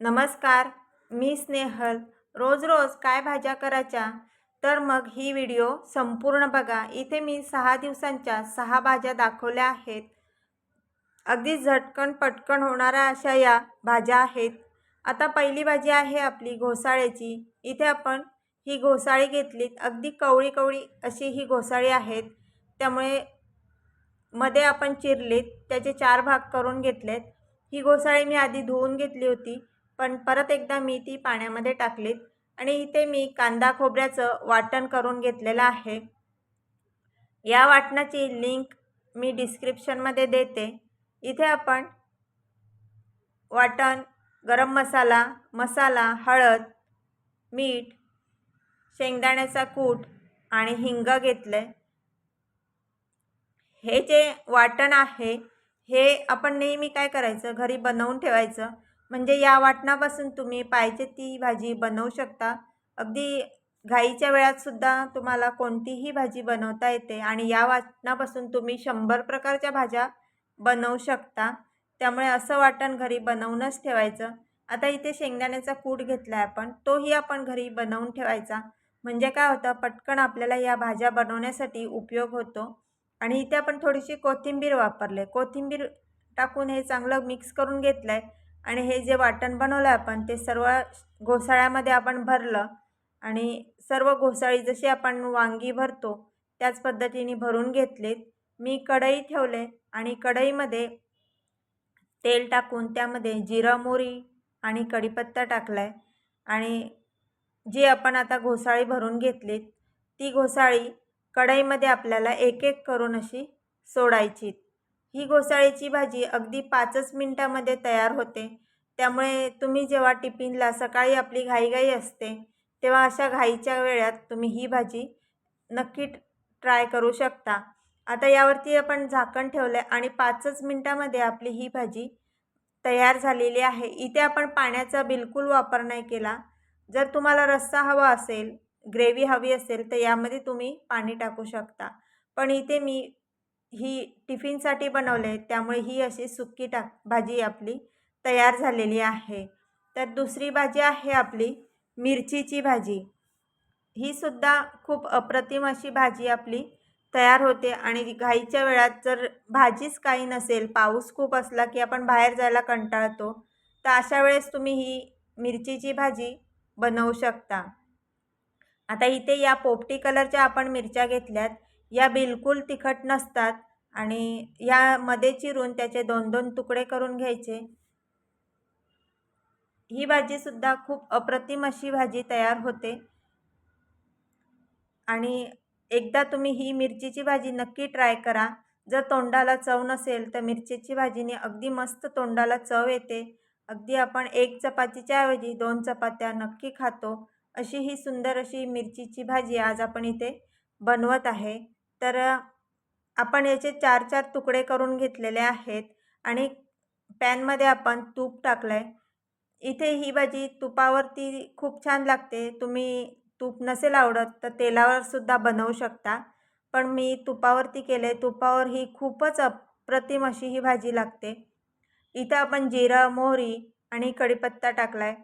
नमस्कार मी स्नेहल. रोज रोज काय भाज्या करायच्या? तर मग ही व्हिडिओ संपूर्ण बघा. इथे मी सहा दिवसांच्या सहा भाज्या दाखवल्या आहेत. अगदी झटकन पटकन होणाऱ्या अशा या भाज्या आहेत. आता पहिली भाजी आहे आपली घोसाळ्याची. इथे आपण ही घोसाळी घेतलीत. अगदी कवळी कवळी अशी ही घोसाळी आहेत. त्यामुळे मध्ये आपण चिरलीत. त्याचे चार भाग करून घेतलेत. ही घोसाळी मी आधी धुवून घेतली होती. पण परत एकदा मी ती पाण्यामध्ये टाकलीत आणि इथे मी कांदा खोबऱ्याचं वाटण करून घेतलेलं आहे. या वाटणाची लिंक मी डिस्क्रिप्शनमध्ये देते. इथे आपण वाटण गरम मसाला मसाला हळद मीठ शेंगदाण्याचा कूट आणि हिंग घेतलं. आहे हे जे वाटण आहे हे आपण नेहमी काय करायचं? घरी बनवून ठेवायचं. म्हणजे या वाटणापासून तुम्ही पाहिजे ती भाजी बनवू शकता. अगदी घाईच्या वेळातसुद्धा तुम्हाला कोणतीही भाजी बनवता येते आणि या वाटणापासून तुम्ही शंभर प्रकारच्या भाज्या बनवू शकता. त्यामुळे असं वाटण घरी बनवूनच ठेवायचं. आता इथे शेंगदाण्याचा कूट घेतला आहे आपण तोही आपण घरी बनवून ठेवायचा. म्हणजे काय होतं पटकन आपल्याला या भाज्या बनवण्यासाठी उपयोग होतो. आणि इथे आपण थोडीशी कोथिंबीर वापरले. कोथिंबीर टाकून हे चांगलं मिक्स करून घेतलं आहे आणि हे जे वाटण बनवलं आपण ते सर्व घोसाळ्यामध्ये आपण भरलं आणि सर्व घोसाळी जशी आपण वांगी भरतो त्याच पद्धतीने भरून घेतलेत. मी कढई ठेवले आणि कढईमध्ये तेल टाकून त्यामध्ये जिरा मोरी आणि कढीपत्ता टाकला आहे आणि जी आपण आता घोसाळी भरून घेतलीत ती घोसाळी कढईमध्ये आपल्याला एक एक करून अशी सोडायची ही घोसाळीची भाजी अगदी पाचच मिनटामध्ये तयार होते. त्यामुळे तुम्ही जेव्हा टिफिनला सकाळी आपली घाईघाई असते तेव्हा अशा घाईच्या वेळात तुम्ही ही भाजी नक्की ट्राय करू शकता. आता यावरती आपण झाकण ठेवलं आहे आणि पाचच मिनटामध्ये आपली ही भाजी तयार झालेली आहे. इथे आपण पाण्याचा बिलकुल वापर नाही केला. जर तुम्हाला रस्सा हवा असेल ग्रेव्ही हवी असेल तर यामध्ये तुम्ही पाणी टाकू शकता. पण इथे मी ही टिफिनसाठी बनवले त्यामुळे ही अशी सुक्की टाक भाजी आपली तयार झालेली आहे. तर दुसरी भाजी आहे आपली मिरचीची भाजी. ही सुद्धा खूप अप्रतिम अशी भाजी आपली तयार होते आणि घाईच्या वेळात जर भाजीच काही नसेल पाऊस खूप असला की आपण बाहेर जायला कंटाळतो तर अशा वेळेस तुम्ही ही मिरचीची भाजी बनवू शकता. आता इथे या पोपटी कलरच्या आपण मिरच्या घेतल्यात. या बिलकुल तिखट नसतात आणि यामध्ये चिरून त्याचे दोन दोन तुकडे करून घ्यायचे. ही भाजीसुद्धा खूप अप्रतिम अशी भाजी तयार होते. आणि एकदा तुम्ही ही मिरचीची भाजी नक्की ट्राय करा. जर तोंडाला चव नसेल तर मिरचीची भाजीने अगदी मस्त तोंडाला चव येते. अगदी आपण एक चपातीच्या ऐवजी दोन चपात्या नक्की खातो. अशी ही सुंदर अशी मिरचीची भाजी आज आपण इथे बनवत आहे. तर आपण याचे चार चार तुकडे करून घेतलेले आहेत आणि पॅनमध्ये आपण तूप टाकलं आहे इथे ही भाजी तुपावरती खूप छान लागते. तुम्ही तूप नसेल आवडत तर तेलावर सुद्धा बनवू शकता. पण मी तुपावरती केलं आहे तुपावर ही खूपच अप्रतिम अशी ही भाजी लागते. इथं आपण जिरं मोहरी आणि कढीपत्ता टाकला आहे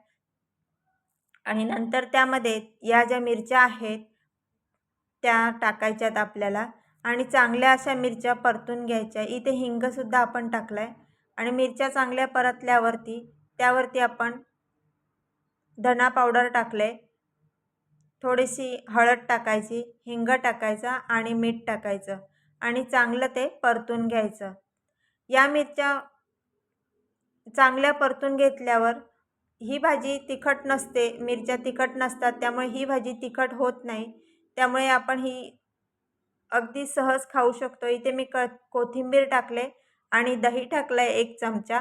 आणि नंतर त्यामध्ये या ज्या मिरच्या आहेत त्या टाकायच्यात आपल्याला. आणि चांगल्या अशा मिरच्या परतून घ्यायच्या. इथे हिंगसुद्धा आपण टाकला आहे आणि मिरच्या चांगल्या परतल्यावरती त्यावरती आपण धना पावडर टाकले थोडीशी हळद टाकायची हिंग टाकायचा आणि मीठ टाकायचं. आणि चांगलं ते परतून घ्यायचं. या मिरच्या चांगल्या परतून घेतल्यावर ही भाजी तिखट नसते. मिरच्या तिखट नसतात. त्यामुळे ही भाजी तिखट होत नाही. त्यामुळे आपण ही अगदी सहज खाऊ शकतो. इथे मी क कोथिंबीर टाकले आणि दही टाकलं आहे एक चमचा.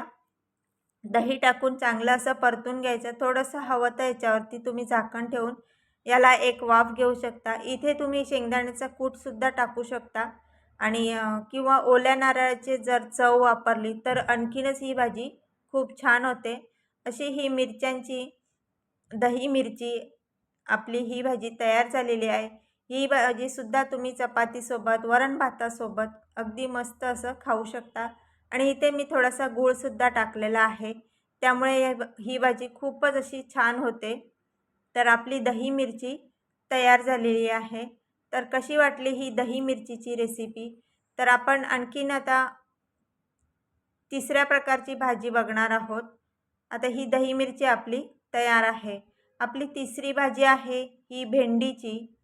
दही टाकून चांगलं असं परतून घ्यायचं. थोडंसं हवं तर याच्यावरती तुम्ही झाकण ठेवून याला एक वाफ घेऊ शकता. इथे तुम्ही शेंगदाण्याचा कूटसुद्धा टाकू शकता. आणि किंवा ओल्या नारळाचे जर चव वापरली तर आणखीनच ही भाजी खूप छान होते. अशी ही मिरच्यांची दही मिरची आपली ही भाजी तयार झालेली आहे. ही भाजीसुद्धा तुम्ही चपातीसोबत वरण भातासोबत अगदी मस्त असं खाऊ शकता. आणि इथे मी थोडासा गूळसुद्धा टाकलेला आहे. त्यामुळे ही भाजी खूपच अशी छान होते. तर आपली दही मिरची तयार झालेली आहे. तर कशी वाटली ही दही मिरचीची रेसिपी तर आपण आणखीन आता तिसऱ्या प्रकारची भाजी बघणार आहोत. आता ही दही मिरची आपली तयार आहे. आपली तिसरी भाजी आहे ही भेंडीची.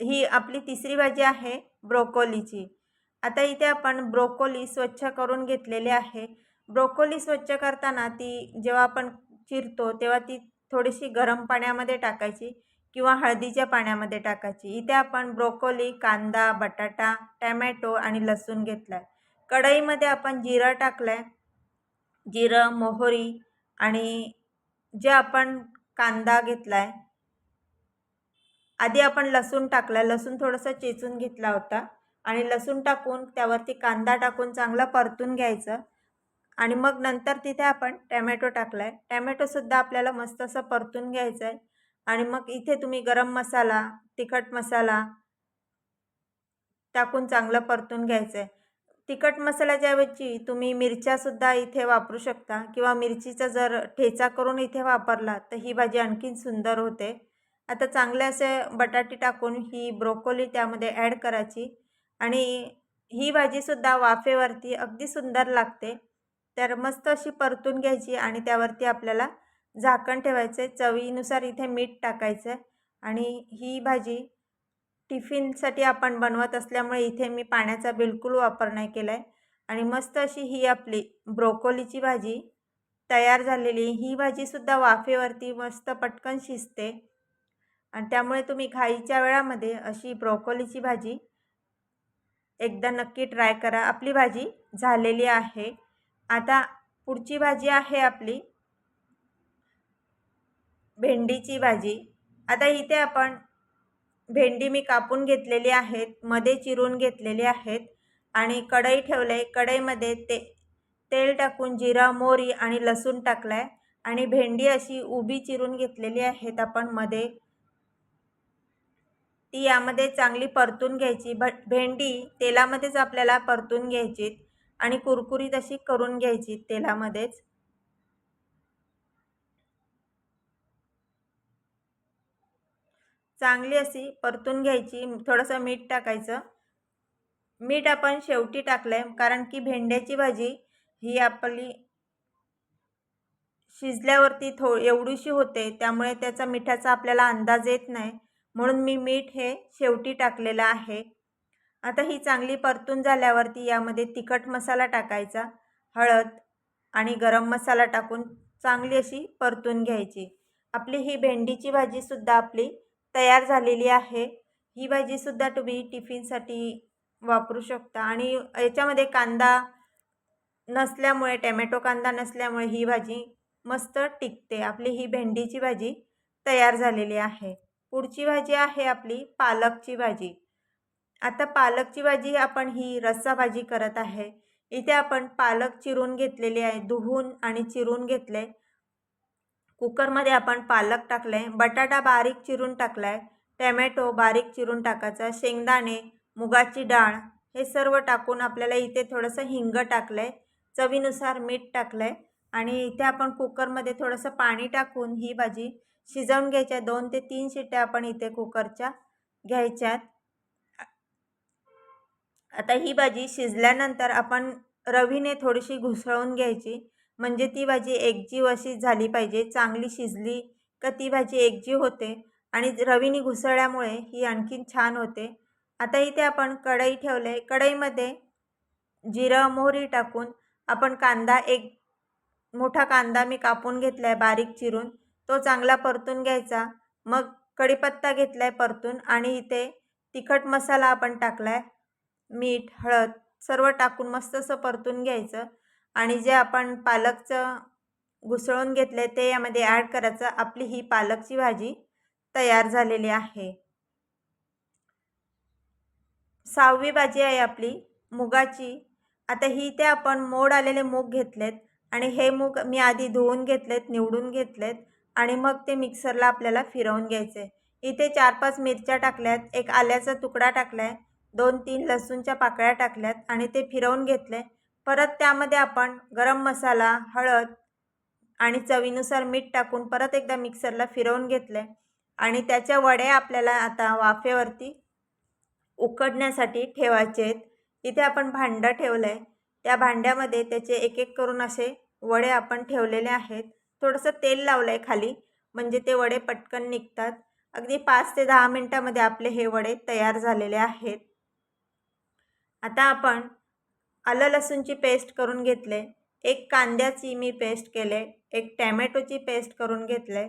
ही आपली तिसरी भाजी आहे ब्रोकोलीची. आता इथे आपण ब्रोकोली स्वच्छ करून घेतलेली आहे. ब्रोकोली स्वच्छ करताना ती जेव्हा आपण चिरतो तेव्हा ती थोडीशी गरम पाण्यामध्ये टाकायची किंवा हळदीच्या पाण्यामध्ये टाकायची. इथे आपण ब्रोकोली कांदा बटाटा टॅमॅटो आणि लसूण घेतला आहे कढईमध्ये आपण जिरं टाकलं आहे जिरं मोहरी आणि जे आपण कांदा घेतला आहे आधी आपण लसूण टाकला लसूण थोडंसं चेचून घेतला होता आणि लसूण टाकून त्यावरती कांदा टाकून चांगला परतून घ्यायचं आणि मग नंतर तिथे आपण टॅमॅटो टाकला आहे टॅमॅटोसुद्धा आपल्याला मस्त असं परतून घ्यायचं आहे आणि मग इथे तुम्ही गरम मसाला तिखट मसाला टाकून चांगलं परतून घ्यायचं आहे तिखट मसाल्याच्या ऐवजी तुम्ही मिरच्यासुद्धा इथे वापरू शकता किंवा मिरचीचा जर ठेचा करून इथे वापरला तर ही भाजी आणखीन सुंदर होते. आता चांगले असे बटाटे टाकून ही ब्रोकोली त्यामध्ये ॲड करायची. आणि ही भाजीसुद्धा वाफेवरती अगदी सुंदर लागते. तर मस्त अशी परतून घ्यायची आणि त्यावरती आपल्याला झाकण ठेवायचं. आहे चवीनुसार इथे मीठ टाकायचं. आहे आणि ही भाजी टिफिनसाठी आपण बनवत असल्यामुळे इथे मी पाण्याचा बिलकुल वापर नाही केला आहे आणि मस्त अशी ही आपली ब्रोकोलीची भाजी तयार झालेली. ही भाजीसुद्धा वाफेवरती मस्त पटकन शिजते. आणि त्यामुळे तुम्ही घाईच्या वेळामध्ये अशी ब्रोकोलीची भाजी एकदा नक्की ट्राय करा. आपली भाजी झालेली आहे. आता पुढची भाजी आहे आपली भेंडीची भाजी. आता इथे आपण भेंडी मी कापून घेतलेली आहेत मध्ये चिरून घेतलेली आहेत आणि कढई ठेवलं आहे कढईमध्ये ते तेल टाकून जिरा मोरी आणि लसूण टाकलं आहे आणि भेंडी अशी उभी चिरून घेतलेली आहेत आपण मध्ये. ती यामध्ये चांगली परतून घ्यायची. भ भेंडी तेलामध्येच आपल्याला परतून घ्यायची आणि कुरकुरीत अशी करून घ्यायची तेलामध्येच. चांगली अशी परतून घ्यायची. थोडंसं मीठ टाकायचं. मीठ आपण शेवटी टाकलं आहे कारण की भेंड्याची भाजी ही आपली शिजल्यावरती थो एवढीशी होते. त्यामुळे त्याचा मिठाचा आपल्याला अंदाज येत नाही. म्हणून मी मीठ हे शेवटी टाकलेलं आहे. आता ही चांगली परतून झाल्यावरती यामध्ये तिखट मसाला टाकायचा हळद आणि गरम मसाला टाकून चांगली अशी परतून घ्यायची. आपली ही भेंडीची भाजीसुद्धा आपली तयार झालेली आहे. ही भाजीसुद्धा तुम्ही टिफिनसाठी वापरू शकता आणि याच्यामध्ये कांदा नसल्यामुळे टॅमॅटो कांदा नसल्यामुळे ही भाजी मस्त टिकते. आपली ही भेंडीची भाजी तयार झालेली आहे. पुढची भाजी आहे आपली पालकची भाजी. आता पालकची भाजी आपण ही रस्सा भाजी करत आहे. इथे आपण पालक चिरून घेतलेली आहे धुवून आणि चिरून घेतले. कुकरमध्ये आपण पालक टाकलं आहे बटाटा बारीक चिरून टाकला आहे टॅमॅटो बारीक चिरून टाकायचा शेंगदाणे मुगाची डाळ हे सर्व टाकून आपल्याला इथे थोडंसं हिंग टाकलं आहे चवीनुसार मीठ टाकलं आहे आणि इथे आपण कुकरमध्ये थोडंसं पाणी टाकून ही भाजी शिजवून घ्यायच्या. दोन ते तीन शिट्ट्या आपण इथे कुकरच्या घ्यायच्यात. आता ही भाजी शिजल्यानंतर आपण रवीने थोडीशी घुसळून घ्यायची. म्हणजे ती भाजी एकजीव अशी झाली पाहिजे. चांगली शिजली का ती भाजी एकजीव होते. आणि रवीने घुसळल्यामुळे ही आणखीन छान होते. आता इथे आपण कढई ठेवले. कढईमध्ये जिरं मोहरी टाकून आपण कांदा एक मोठा कांदा मी कापून घेतला आहे बारीक चिरून. तो चांगला परतून घ्यायचा. मग कढीपत्ता घेतला आहे परतून आणि इथे तिखट मसाला आपण टाकला आहे मीठ हळद सर्व टाकून मस्त असं परतून घ्यायचं. आणि जे आपण पालकचं घुसळून घेतलं आहे ते यामध्ये ॲड करायचं. आपली ही पालकची भाजी तयार झालेली आहे. सहावी भाजी आहे आपली मुगाची. आता ही ते आपण मोड आलेले मूग घेतलेत. आणि हे मूग मी आधी धुवून घेतलेत निवडून घेतलेत. आणि मग ते मिक्सरला आपल्याला फिरवून घ्यायचे. इथे चार पाच मिरच्या टाकल्यात एक आल्याचा तुकडा टाकला आहे दोन तीन लसूणच्या पाकळ्या टाकल्यात आणि ते फिरवून घेतले. परत त्यामध्ये आपण गरम मसाला हळद आणि चवीनुसार मीठ टाकून परत एकदा मिक्सरला फिरवून घेतलं. आणि त्याच्या वड्या आपल्याला आता वाफेवरती उकडण्यासाठी ठेवायचे आहेत. इथे आपण भांडं ठेवलं आहे त्या भांड्यामध्ये त्याचे एक एक करून असे वडे आपण ठेवलेले आहेत. थोडंसं तेल लावलं आहे खाली म्हणजे ते वडे पटकन निघतात. अगदी पाच ते दहा मिनटामध्ये आपले हे वडे तयार झालेले आहेत. आता आपण आलं लसूणची पेस्ट करून घेतले. एक कांद्याची मी पेस्ट केले एक टॅमॅटोची पेस्ट करून घेतले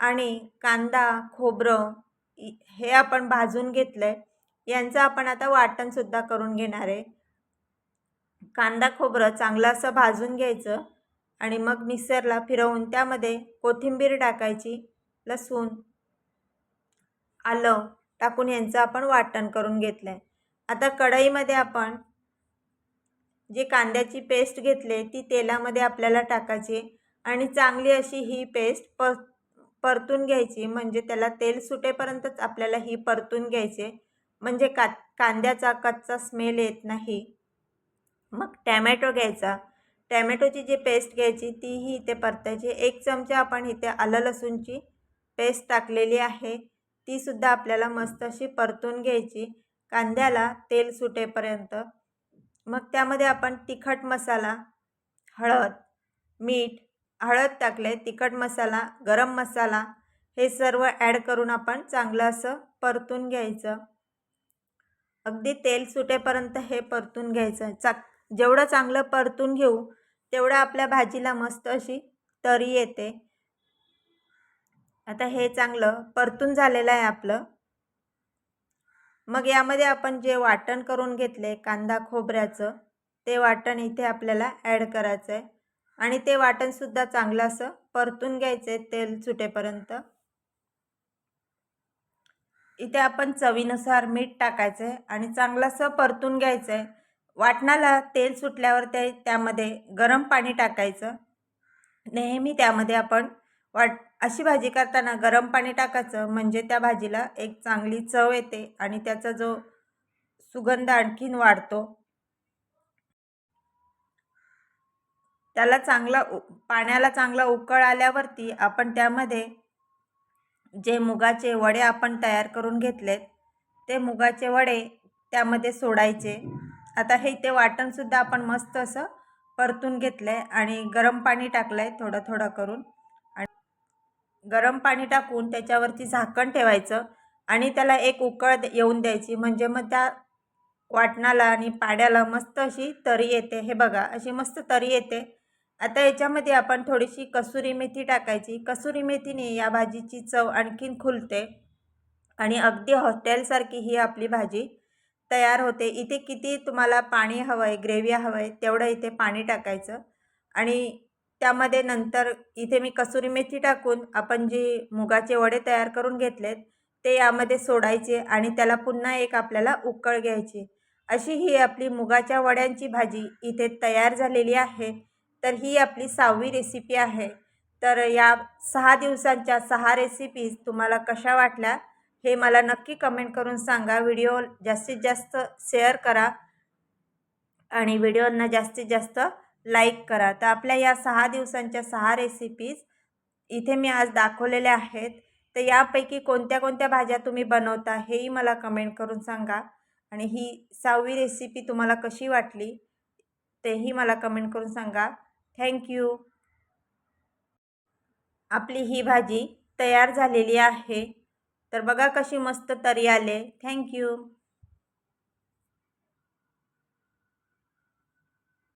आणि कांदा खोबरं हे आपण भाजून घेतलं. आहे यांचं आपण आता वाटणसुद्धा करून घेणार आहे. कांदा खोबरं चांगलं असं भाजून घ्यायचं. आणि मग मिक्सरला फिरवून त्यामध्ये कोथिंबीर टाकायची लसूण आलं टाकून यांचं आपण वाटण करून घेतलं आहे आता कढईमध्ये आपण जी कांद्याची पेस्ट घेतले ती तेलामध्ये आपल्याला टाकायची आणि चांगली अशी ही पेस्ट पर परतून घ्यायची. म्हणजे त्याला तेल सुटेपर्यंतच आपल्याला ही परतून घ्यायचे. म्हणजे का कांद्याचा कच्चा स्मेल येत नाही. मग टॅमॅटो घ्यायचा. टॅमॅटोची जी पेस्ट घ्यायची तीही इथे परतायची. एक चमचा आपण इथे आलं लसूणची पेस्ट टाकलेली आहे. तीसुद्धा आपल्याला मस्त अशी परतून घ्यायची. कांद्याला तेल सुटेपर्यंत. मग त्यामध्ये आपण तिखट मसाला हळद मीठ हळद टाकले तिखट मसाला गरम मसाला हे सर्व ॲड करून आपण चांगलं असं परतून घ्यायचं. अगदी तेल सुटेपर्यंत हे परतून घ्यायचं चाक जेवढं चांगलं परतून घेऊ तेवढं आपल्या भाजीला मस्त अशी तरी येते. आता हे चांगलं परतून झालेलं आहे आपलं. मग यामध्ये आपण जे वाटण करून घेतले कांदा खोबऱ्याचं ते वाटण इथे आपल्याला ॲड करायचं आहे. आणि ते वाटणसुद्धा चांगलं असं परतून घ्यायचं आहे तेल सुटेपर्यंत. इथे आपण चवीनुसार मीठ टाकायचं आहे आणि चांगलंसं परतून घ्यायचं आहे. वाटणाला तेल सुटल्यावर ते त्यामध्ये गरम पाणी टाकायचं. नेहमी त्यामध्ये आपण वाट अशी भाजी करताना गरम पाणी टाकायचं म्हणजे त्या भाजीला एक चांगली चव येते आणि त्याचा जो सुगंध आणखीन वाढतो. त्याला चांगला उ पाण्याला चांगला उकळ आल्यावरती आपण त्यामध्ये जे मुगाचे वडे आपण तयार करून घेतलेत ते मुगाचे वडे त्यामध्ये सोडायचे. आता हे ते वाटणसुद्धा आपण मस्त असं परतून घेतलं आहे आणि गरम पाणी टाकलं आहे थोडं थोडं करून. आणि गरम पाणी टाकून त्याच्यावरती झाकण ठेवायचं आणि त्याला एक उकळ येऊन द्यायची. म्हणजे मग त्या वाटणाला आणि पाड्याला मस्त अशी तरी येते. हे बघा अशी मस्त तरी येते. आता याच्यामध्ये आपण थोडीशी कसुरी मेथी टाकायची. कसुरी मेथीने या भाजीची चव आणखीन खुलते. आणि अगदी हॉटेलसारखी ही आपली भाजी तयार होते. इथे किती तुम्हाला पाणी हवं आहे ग्रेव्ही हवं आहे तेवढं इथे पाणी टाकायचं. आणि त्यामध्ये नंतर इथे मी कसुरी मेथी टाकून आपण जी मुगाचे वडे तयार करून घेतलेत ते यामध्ये सोडायचे आणि त्याला पुन्हा एक आपल्याला उकळ घ्यायची. अशी ही आपली मुगाच्या वड्यांची भाजी इथे तयार झालेली आहे. तर ही आपली सहावी रेसिपी आहे. तर या सहा दिवसांच्या सहा रेसिपीज तुम्हाला कशा वाटल्या? हे मला नक्की कमेंट करून सांगा. व्हिडिओ जास्तीत जास्त शेअर करा आणि व्हिडिओंना जास्तीत जास्त लाईक करा. तर आपल्या या सहा दिवसांच्या सहा रेसिपीज इथे मी आज दाखवलेल्या आहेत. तर यापैकी कोणत्या कोणत्या भाज्या तुम्ही बनवता हेही मला कमेंट करून सांगा. आणि ही सहावी रेसिपी तुम्हाला कशी वाटली तेही मला कमेंट करून सांगा. थँक्यू आपली ही भाजी तयार झालेली आहे. तर बघा कशी मस्त तरी आले. थँक्यू